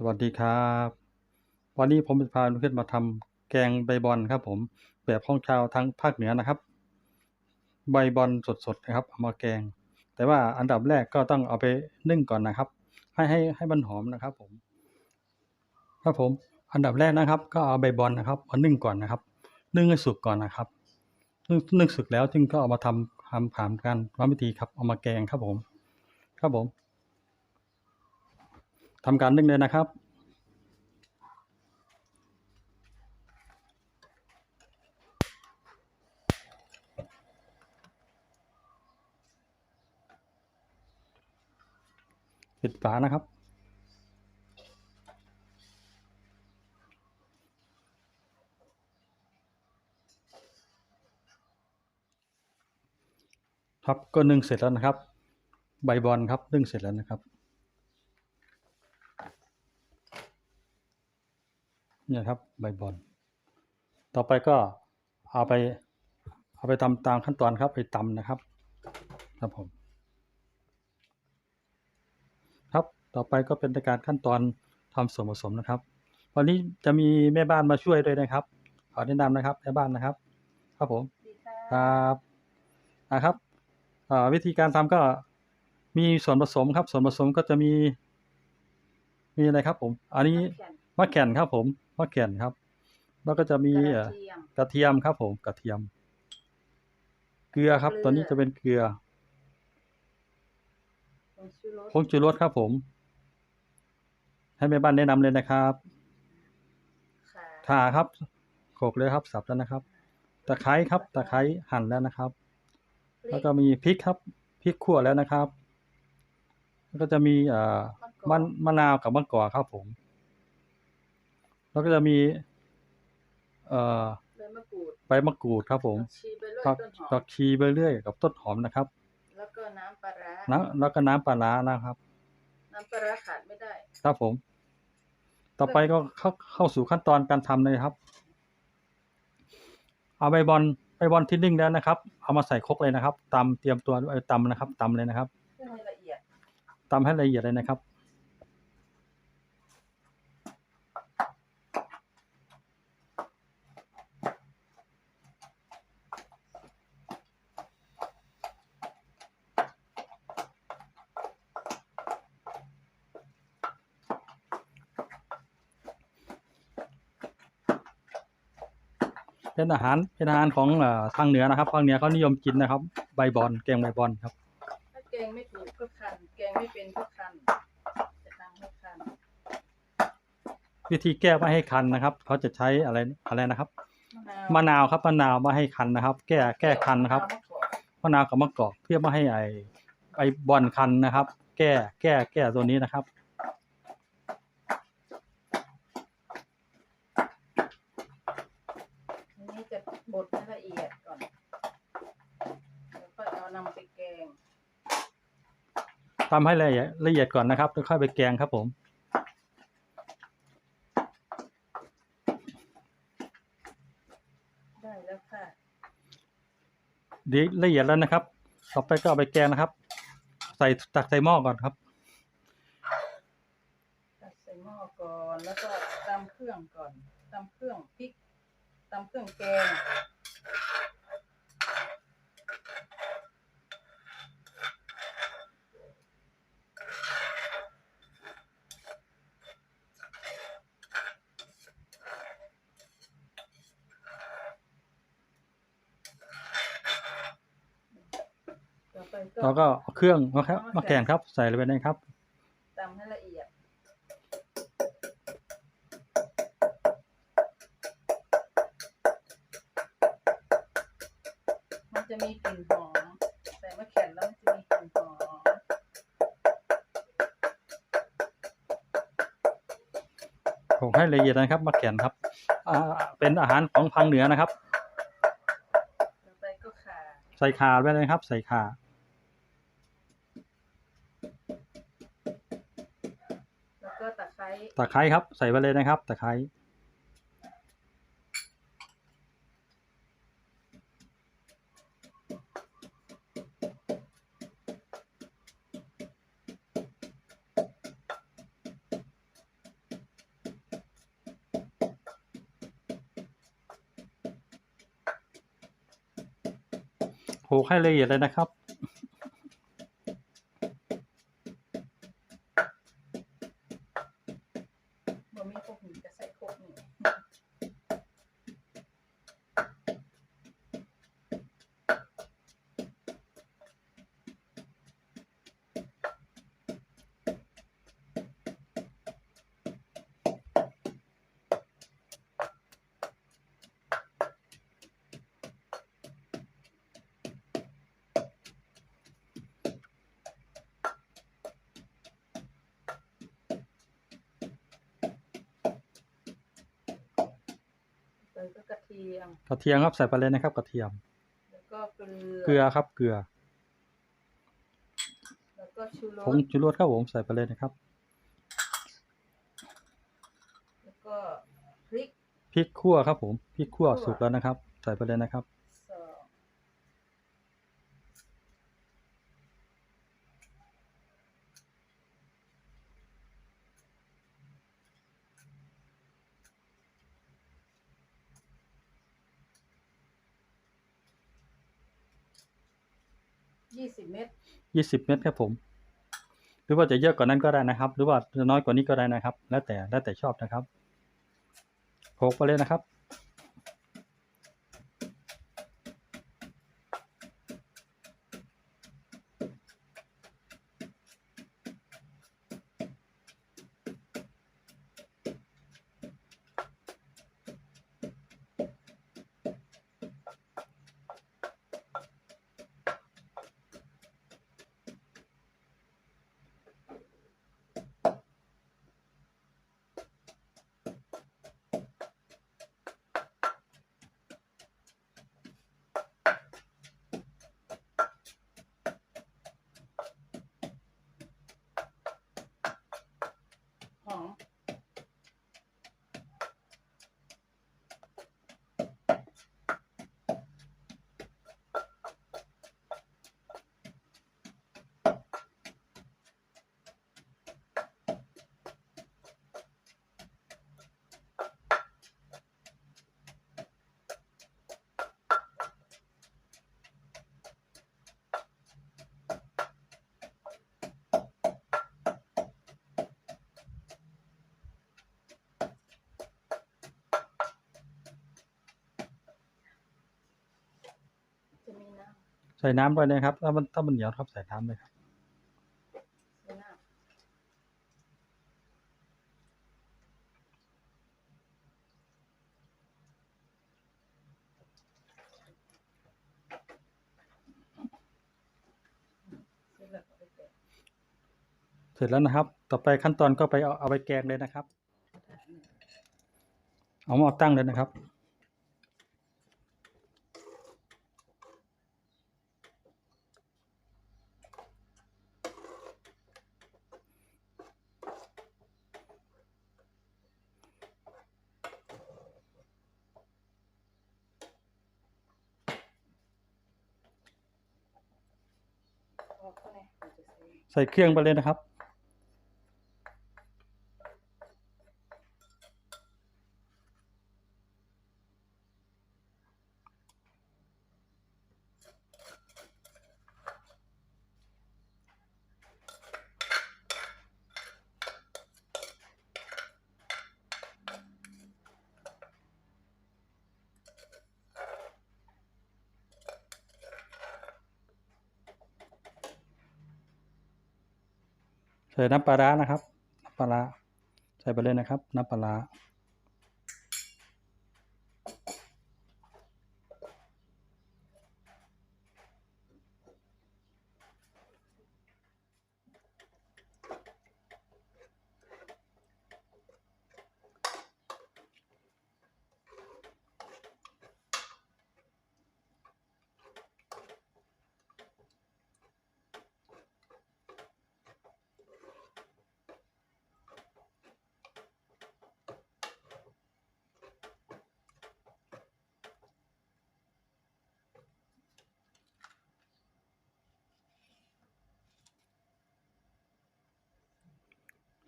สวัสดีครับ วันนี้ผมจะพาเพื่อนมาทำแกงใบบอนครับ ผม แบบของชาวทางภาคเหนือนะครับ ใบบอนสดๆนะครับเอามาแกง แต่ว่าอันดับแรกก็ต้องเอาไปนึ่งก่อนนะครับ ให้ให้ให้มันหอมนะครับ ผม ครับผม อันดับแรกนะครับ ก็เอาใบบอนนะครับมานึ่งก่อนนะครับ นึ่งให้สุกก่อนนะครับ นึ่งนึ่งสุกแล้วจึงก็เอามาทำทำผ่านการวัวิธีครับเอามาแกงครับผม ครับผม ทำการนึ่งเลยนะครับ ปิดฝานะครับครับก็นึ่งเสร็จแล้วนะครับ ใบบอลครับนึ่งเสร็จแล้วนะครับ นี่ยครับใบบอลต่อไปก็เอาไป เอาไปตำตามขั้นตอนครับไปตำนะครับ ครับผม ครับต่อไปก็เป็นการขั้นตอนทำส่วนผสมนะครับวันนี้จะมีแม่บ้านมาช่วยด้วยนะครับ ขอแนะนำนะครับแม่บ้านนะครับ ครับผมดีค่ะครับนะครับอ่าวิธีการทำก็มีส่วนผสมครับ ส่วนผสมก็จะมี มีอะไรครับผม อันนี้แก่นมะแข่นครับผม มะแข่นครับ แล้วก็จะมีกเอ่ระอเทียมกระเทียมครับ ผมกระเทียม เกลือครับเกลือตัวนี้จะเป็นเกลือผงชูรสผงชูรสครับผม ให้แม่บ้านแนะนำเลยนะครับค่ะข่าครับโขลกเลยครับ สับแล้วนะครับ ตะไคร้ครับ ตะไคร้หั่นแล้วนะครับ แล้วก็มีพริกครับ พริกขั่วแล้วนะครับ แล้วก็จะมีเอ่อมันมะนาวกับมะกอกครับผม แล้วก็จะมี เอ่อใบมะกรูดใบมะกรูดครับผมผักชีใบเลื่อยผักต้นหอผัมกชีไปเรื่อยกับต้นหอมนะครับแล้วก็น้ำปลาร้าน้ำแล้วก็น้ำปลาร้านะครับ น้ำปลาร้าขาดไม่ได้ครับผม ต่อไปก็เข้าเข้าสู่ขั้นตอนการทำเลยครับ เอาใบบอลใบบอลที่นึ่งแล้วนะครับ เอามาใส่ครกเลยนะครับตำเตรียมตัวไอ้ตำนะครับตำเลยนะครับเพื่อให้ละเอียด ตำให้ละเอียดเลยนะครับ เป็นอาหารเป็นอาหารของเอ่อทางเหนือนะครับทางเหนือเขานิยมกินนะครับ ใบบอนแกงใบบอนครับ ถ้าแกงไม่ถูกก็คันแกงไม่เป็นก็คันจะทำให้คันวิธีแก้ไม่ให้คันนะครับเขาจะใช้อะไรอะไรนะครับมะนาวมะนาวครับมะนาวไม่ให้คันนะครับ แก้แก้คันนะครับมะนาวมะกอกมะนาวกับมะกอกเพื่อไม่ให้ไอไอบอลคันนะครับ แก้แก้แก้ตัวนี้นะครับ อันนี้จะ บดให้ละเอียดก่อน แล้วก็เอานำไปแกงทำให้ละเอียดละเอียดก่อนนะครับแล้วค่อยไปแกงครับผม ได้แล้วค่ะ ดีละเอียดแล้วนะครับ ต่อไปก็เอาไปแกงนะครับ ใส่ตักใส่หม้อก่อนครับ ตักใส่หม้อก่อน แล้วก็ตำเครื่องก่อนตำเครื่องพริก ตำเครื่องแกงต่อไปก็แล้วก็เอาเครื่องมะครับมะแกงครับ ใส่ลงไปนะครับ จะมีกลิ่นหอมใส่มะแขวนแล้วมันจะมีกลิ่นหอมผมให้ละเอียดนะครับมะแกงครับอ่าเป็นอาหารของทางเหนือนะครับต่อไปก็ข่าใส่ข่าไว้นะครับ ใส่ข่าแล้วก็ตะไคร้ตะไคร้ครับ ใส่ไปเลยนะครับ ตะไคร้ ลกให้ละเอียดเลยนะครับ ใส่ก็กระเทียม กระเทียมครับใส่ไปเลยนะครับ กระเทียม แล้วก็เกลือ เกลือครับ เกลือ แล้วก็ชูรผงสชูรสครับผมใส่ไปเลยนะครับ แล้วก็พริก พริกขั่วครับผม พริกขั่วคั่วสุกแล้วนะครับ ใส่ไปเลยนะครับ สอง ยี่สิบเมตรยี่สิบเมตรครับผม หรือว่าจะเยอะกว่านั้นก็ได้นะครับ หรือว่าจะน้อยกว่านี้ก็ได้นะครับ แล้วแต่แล้วแต่ชอบนะครับโขกไปเลยนะครับ ห ใส่น้ำไปเลยครับ ถ้ามันถ้ามันเหนียวครับใส่น้ำเลยครับเสร็จแล้วนะครับ ต่อไปขั้นตอนก็ไปเอาเอาไปแกงเลยนะครับ เอาหม้อตั้งเลยนะครับ ใส่เครื่องไปเลยนะครับ ใส่น้ำปลาร้านะครับน้ำปลาร้าใส่ไปเลยนะครับน้ำปลาร้า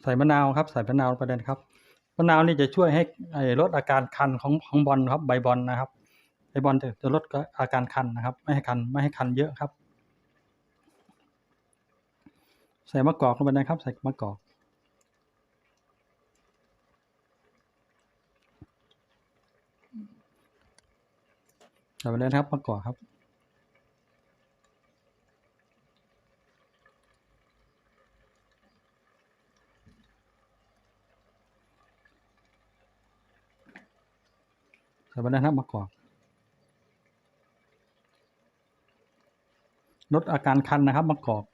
ใส่มะนาวครับ ใส่มะนาวไปเลยนครับมะนาวนี่จะช่วยให้ลดอาการคันของของบอลครับใบบอลนะครับใบบอลจะจะลดอาการคันนะครับ ไม่ให้คันไม่ให้คันเยอะครับ ใส่มะกอกลงไปนะครับ ใส่มะกอกใส่ไปเลยนครับมะกอกครับ ใส่ไปเลยนะครับมะกอกลดอาการคันนะครับมะกอก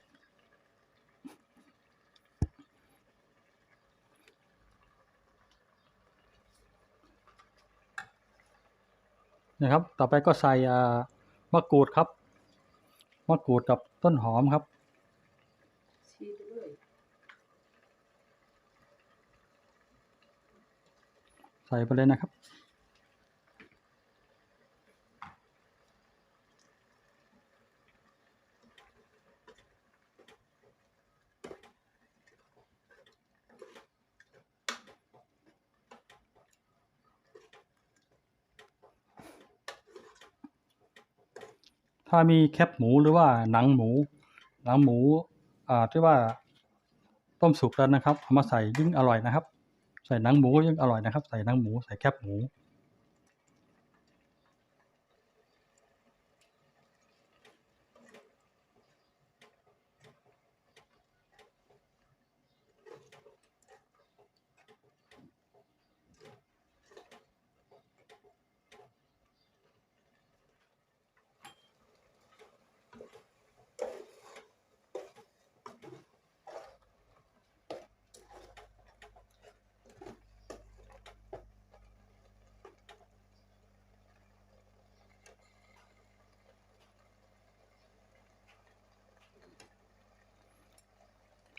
นะครับ ต่อไปก็ใส่อ่ามะกรูดครับ มะกรูดกับต้นหอมครับชีไปเลยใส่ไปเลยนะครับ ถ้ามีแคบหมูหรือว่าหนังหมู หนังหมูอ่าที่ว่าต้มสุกแล้วนะครับเอามาใส่ยิ่งอร่อยนะครับ ใส่หนังหมูยิ่งอร่อยนะครับ ใส่หนังหมูใส่แคบหมู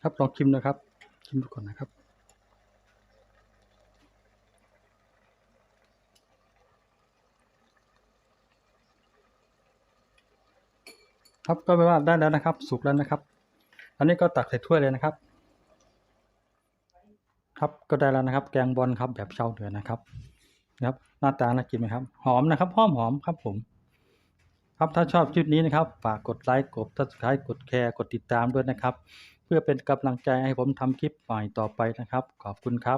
ครับลองชิมนะครับชิมดูก่อนนะครับครับก็แปลว่าได้แล้วนะครับ สุกแล้วนะครับ อันนี้ก็ตักใส่ถ้วยเลยนะครับ ครับก็ได้แล้วนะครับ แกงบอลครับแบบชาวเหนือนะครับนะครับหน้าตาน่ากินไหมครับ หอมนะครับหอมหอมครับผม ครับถ้าชอบคลิปนี้นะครับ ฝากกดไลค์กด subscribe กดแชร์กดติดตามด้วยนะครับ เพื่อเป็นกำลังใจให้ผมทำคลิปใหม่ต่อไปนะครับ ขอบคุณครับ